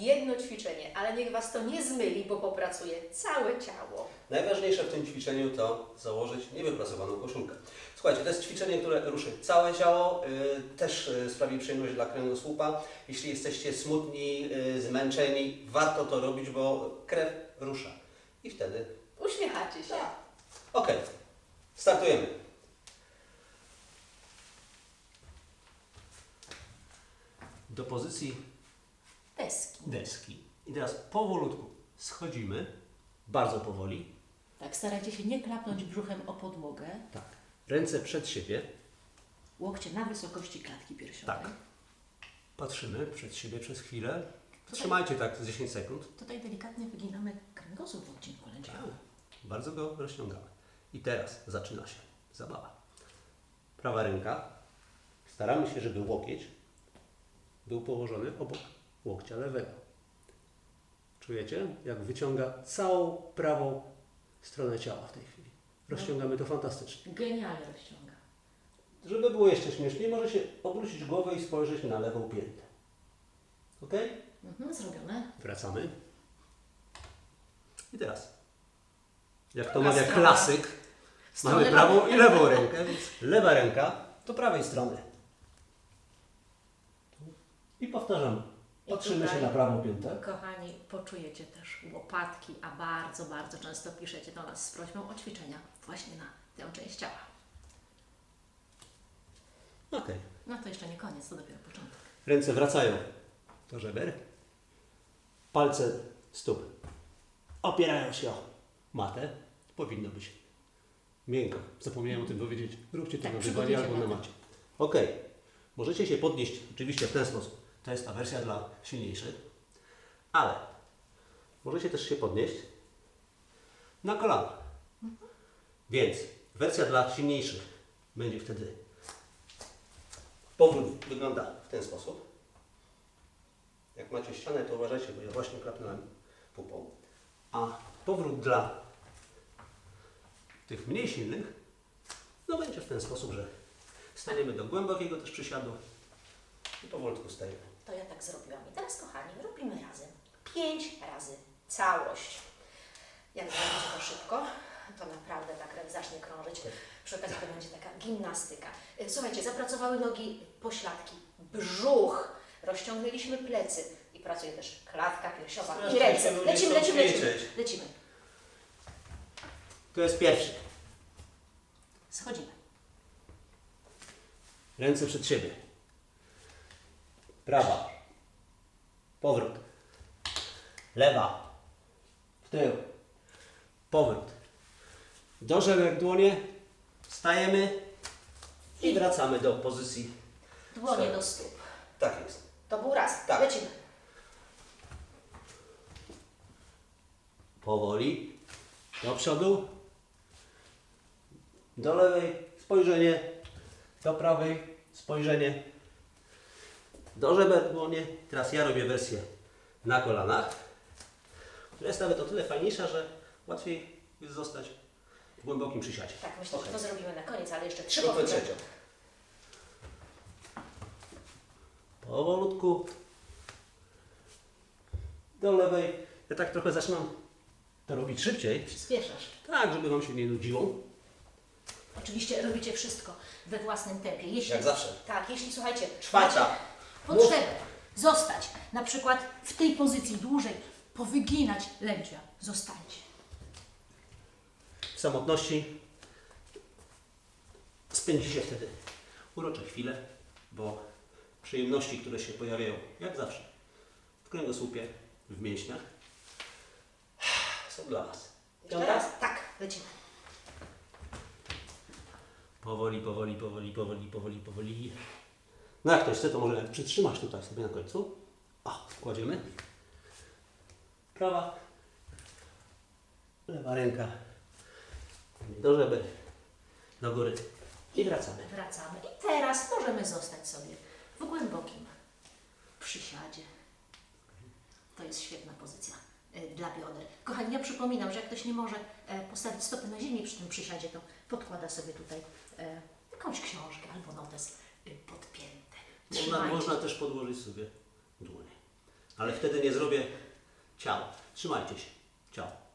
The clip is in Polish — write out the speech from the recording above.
jedno ćwiczenie, ale niech Was to nie zmyli, bo popracuje całe ciało. Najważniejsze w tym ćwiczeniu to założyć niewyprasowaną koszulkę. Słuchajcie, to jest ćwiczenie, które ruszy całe ciało, y, też y, sprawi przyjemność dla kręgosłupa. Jeśli jesteście smutni, y, zmęczeni, warto to robić, bo krew rusza. I wtedy Uśmiechacie się. ok, startujemy. Do pozycji Deski. deski. I teraz powolutku schodzimy, bardzo powoli. Tak, starajcie się nie klapnąć brzuchem o podłogę. Tak. Ręce przed siebie. Łokcie na wysokości klatki piersiowej. Tak. Patrzymy przed siebie przez chwilę. Trzymajcie tak z 10 sekund. Tutaj delikatnie wyginamy kręgosłup w odcinku lędźwiowym. Bardzo go rozciągamy. I teraz zaczyna się zabawa. Prawa ręka. Staramy się, żeby łokieć był położony obok łokcia lewego. Czujecie, jak wyciąga całą prawą stronę ciała w tej chwili. Rozciągamy to fantastycznie. Genialnie rozciąga. Żeby było jeszcze śmieszniej, może się obrócić głowę i spojrzeć na lewą piętę. Ok? Mhm, zrobione. Wracamy. I teraz, jak to mawia strona. klasyk, Strony mamy prawą i lewą rękę, więc lewa ręka do prawej strony. I powtarzamy. Patrzymy się na prawą piętę. Kochani, poczujecie też łopatki, a bardzo, bardzo często piszecie do nas z prośbą o ćwiczenia właśnie na tę część ciała. Ok. No to jeszcze nie koniec, to dopiero początek. Ręce wracają do żeber. Palce stóp opierają się o matę. Powinno być miękko. Zapomniałem o tym powiedzieć. Róbcie to Tak, na dywanie przygotujcie albo na matę. macie. Ok. Możecie się podnieść oczywiście w ten sposób. To jest ta wersja dla silniejszych. Ale możecie też się podnieść na kolana. Więc wersja dla silniejszych będzie wtedy Powrót wygląda w ten sposób. Jak macie ścianę, to uważajcie, bo ja właśnie klapnąłem pupą. A powrót dla tych mniej silnych, no będzie w ten sposób, że staniemy do głębokiego też przysiadu i powolutku stajemy. To ja tak zrobiłam. I teraz, kochani, robimy razem. Pięć razy całość. Jak zrobicie to szybko, to naprawdę ta krew zacznie krążyć. Przy okazji to będzie taka gimnastyka. Słuchajcie, zapracowały nogi, pośladki, brzuch, rozciągnęliśmy plecy i pracuje też klatka piersiowa i ręce. Lecimy, lecimy, lecimy. Lecimy. To jest pierwszy. Schodzimy. Ręce przed siebie. Prawa. Powrót. Lewa. W tył. Powrót. Do żebrek dłonie. Stajemy i wracamy do pozycji. Dłonie do stóp. Tak jest. To był raz. Tak. Lecimy. Powoli. Do przodu. Do lewej spojrzenie. Do prawej spojrzenie. Do żeber dłonie. Teraz ja robię wersję na kolanach. Która jest nawet o tyle fajniejsza, że łatwiej jest zostać w głębokim przysiadzie. Tak, myślę, że to zrobimy na koniec, ale jeszcze trzy powtórzenia. trzecią. Powolutku. Do lewej. Ja tak trochę zaczynam to robić szybciej. Przyspieszasz. Tak, żeby Wam się nie nudziło. Oczywiście robicie wszystko we własnym tempie. Jeśli, Jak zawsze. Tak, jeśli słuchajcie, Czwarta. macie potrzebę zostać na przykład w tej pozycji dłużej, powyginać lędźwia, zostańcie. W samotności spędzicie wtedy urocze chwile, bo przyjemności, które się pojawiają, jak zawsze, w kręgosłupie, w mięśniach, są dla Was. Raz? Tak, lecimy. Powoli, powoli, powoli, powoli, powoli, powoli. No jak ktoś chce, to może przytrzymać tutaj sobie na końcu. O, kładziemy. Prawa. Lewa ręka. Do żeber. Do góry. I wracamy. Wracamy. I teraz możemy zostać sobie w głębokim przysiadzie. To jest świetna pozycja y, dla bioder. Kochani, ja przypominam, że jak ktoś nie może e, postawić stopy na ziemi przy tym przysiadzie, to podkłada sobie tutaj e, jakąś książkę albo notes. Można, można też podłożyć sobie dłonie. Ale wtedy nie zrobię ciała. Trzymajcie się. Ciao.